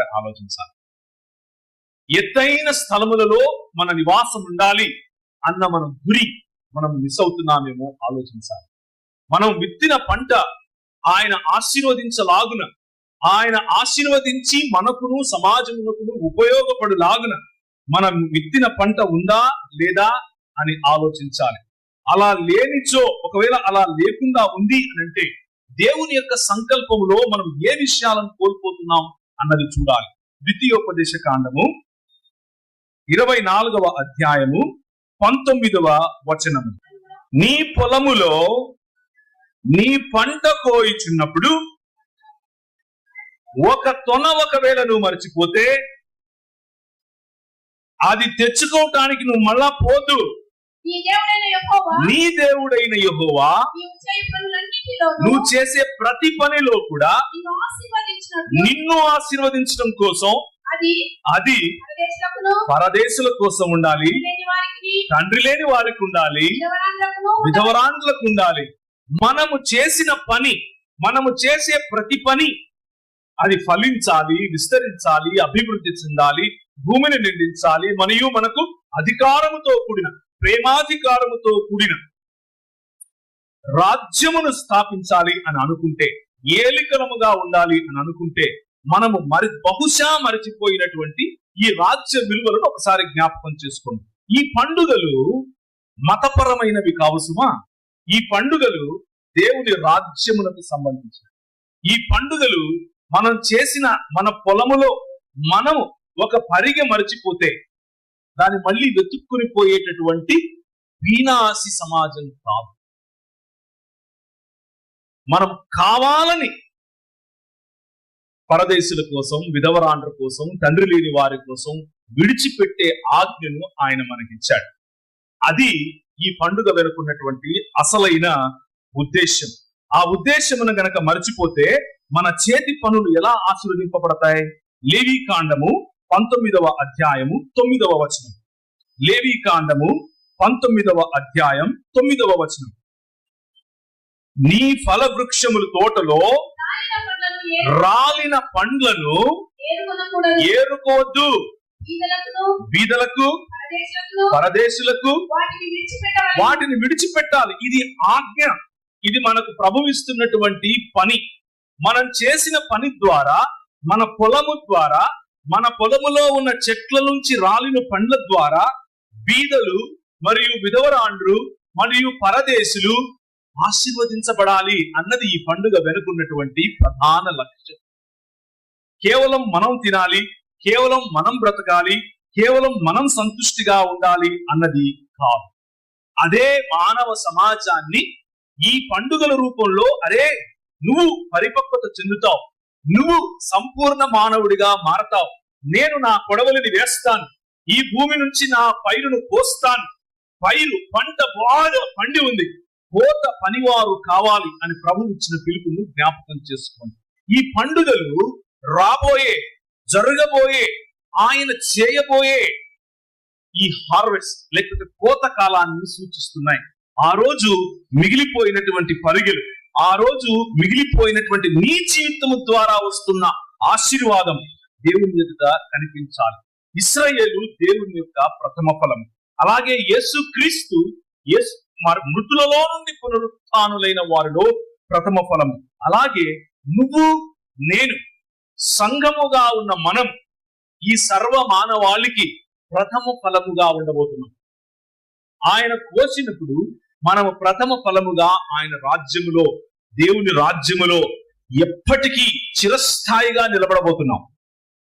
ఆలోచించాలి. ఎత్తైన స్థలములలో మన నివాసం ఉండాలి అన్న మన గురి మనం మిస్ అవుతున్నామేమో ఆలోచించాలి. మనం విత్తిన పంట ఆయన ఆశీర్వదించలాగున ఆయన ఆశీర్వదించి మనకును సమాజమునకును ఉపయోగపడులాగున మనం విత్తిన పంట ఉందా లేదా అని ఆలోచించాలి. అలా లేనిచో ఒకవేళ అలా లేకుండా ఉంది అని అంటే దేవుని యొక్క సంకల్పములో మనం ఏ విషయాలను కోల్పోతున్నాం అన్నది చూడాలి. ద్వితీయోపదేశ కాండము ఇరవై నాలుగవ అధ్యాయము పంతొమ్మిదవ వచనము. నీ పొలములో నీ పంట కోయిచున్నప్పుడు ఒక తొన ఒకవేళ నువ్వు మర్చిపోతే అది తెచ్చుకోవటానికి నువ్వు మళ్ళా పోదు. నీ దేవుడైన యెహోవా నువ్వు చేసే ప్రతి పనిలో కూడా నిన్ను ఆశీర్వదించడం కోసం అది పరదేశుల కోసం ఉండాలి. తండ్రి లేని వారికి ఉండాలి. విధవరాండ్రకును విధవరాండ్లకు ఉండాలి. మనము చేసిన పని మనము చేసే ప్రతి పని అది ఫలించాలి విస్తరించాలి అభివృద్ధి చెందాలి భూమిని నిండించాలి మరియు మనకు అధికారముతో కూడిన ప్రేమాధికారముతో కూడిన రాజ్యమును స్థాపించాలి అని అనుకుంటే ఏలికలముగా ఉండాలి అని అనుకుంటే మనము మరి బహుశా మరచిపోయినటువంటి ఈ రాజ్య విలువలను ఒకసారి జ్ఞాపకం చేసుకోండి. ఈ పండుగలు మతపరమైనవి కావు సుమా. ఈ పండుగలు దేవుని రాజ్యములకు సంబంధించినవి. ఈ పండుగలు మనం చేసిన మన పొలములో మనము ఒక పరిగె మరచిపోతే దాన్ని మళ్ళీ వెతుక్కుని పోయేటటువంటి వీనాసి సమాజం కాదు. మనం కావాలని పరదేశుల కోసం విధవరాండ్ర కోసం తండ్రి లేని వారి కోసం విడిచిపెట్టే ఆజ్ఞను ఆయన మనకిచ్చాడు. అది ఈ పండుగ వెనుకున్నటువంటి అసలైన ఉద్దేశం ఆ ఉద్దేశమును గనక మర్చిపోతే మన చేతి పనులు ఎలా ఆశీర్వదింపబడతాయి? లేవీ కాండము పంతొమ్మిదవ అధ్యాయము తొమ్మిదవ వచనం. లేవీ కాండము పంతొమ్మిదవ అధ్యాయం తొమ్మిదవ వచనం. నీ ఫల వృక్షముల తోటలో రాలిన పండ్లను ఏరుకోద్దు ఏరుకోవద్దు. బీదలకు పరదేశులకు వాటిని వాటిని విడిచిపెట్టాలి. ఇది ఆజ్ఞ. ఇది మనకు ప్రభువిస్తున్నటువంటి పని. మనం చేసిన పని ద్వారా మన పొలము ద్వారా మన పొలములో ఉన్న చెట్ల నుంచి రాలిన పండ్ల ద్వారా బీదలు మరియు విధవరాండ్రు మరియు పరదేశులు ఆశీర్వదించబడాలి అన్నది ఈ పండుగ వెనుకున్నటువంటి ప్రధాన లక్ష్యం. కేవలం మనం తినాలి కేవలం మనం బ్రతకాలి కేవలం మనం సంతుష్టిగా ఉండాలి అన్నది కాదు. అదే మానవ సమాజాన్ని ఈ పండుగల రూపంలో అరే నువ్వు పరిపక్వత చెందుతావు. నువ్వు సంపూర్ణ మానవుడిగా మారతావు. నేను నా కొడవలిని వేస్తాను. ఈ భూమి నుంచి నా పైరును కోస్తాను. పైరు పంట బాగా పండి ఉంది. కోత పనివారు కావాలి అని ప్రభు ఇచ్చిన పిలుపును జ్ఞాపకం చేసుకోండి. ఈ పండుగలు రాబోయే జరగబోయే ఆయన చేయబోయే ఈ హార్వెస్ట్ లేకపోతే కోత కాలాన్ని సూచిస్తున్నాయి. ఆ రోజు మిగిలిపోయినటువంటి పరుగులు ఆ రోజు మిగిలిపోయినటువంటి నీ జీవితము ద్వారా వస్తున్న ఆశీర్వాదం దేవుని ఎదుట కనిపించాలి. ఇస్రాయేలు దేవుని యొక్క ప్రథమ ఫలం. అలాగే యేసు క్రీస్తు మృతులలో నుండి పునరుత్నులైన వారిలో ప్రథమ ఫలం. అలాగే నువ్వు నేను సంఘముగా ఉన్న మనం ఈ సర్వ మానవాళికి ప్రథమ ఫలముగా ఉండబోతున్నాం. ఆయన కోసినప్పుడు మనము ప్రథమ ఫలముగా ఆయన రాజ్యములో దేవుని రాజ్యములో ఎప్పటికీ చిరస్థాయిగా నిలబడబోతున్నాం.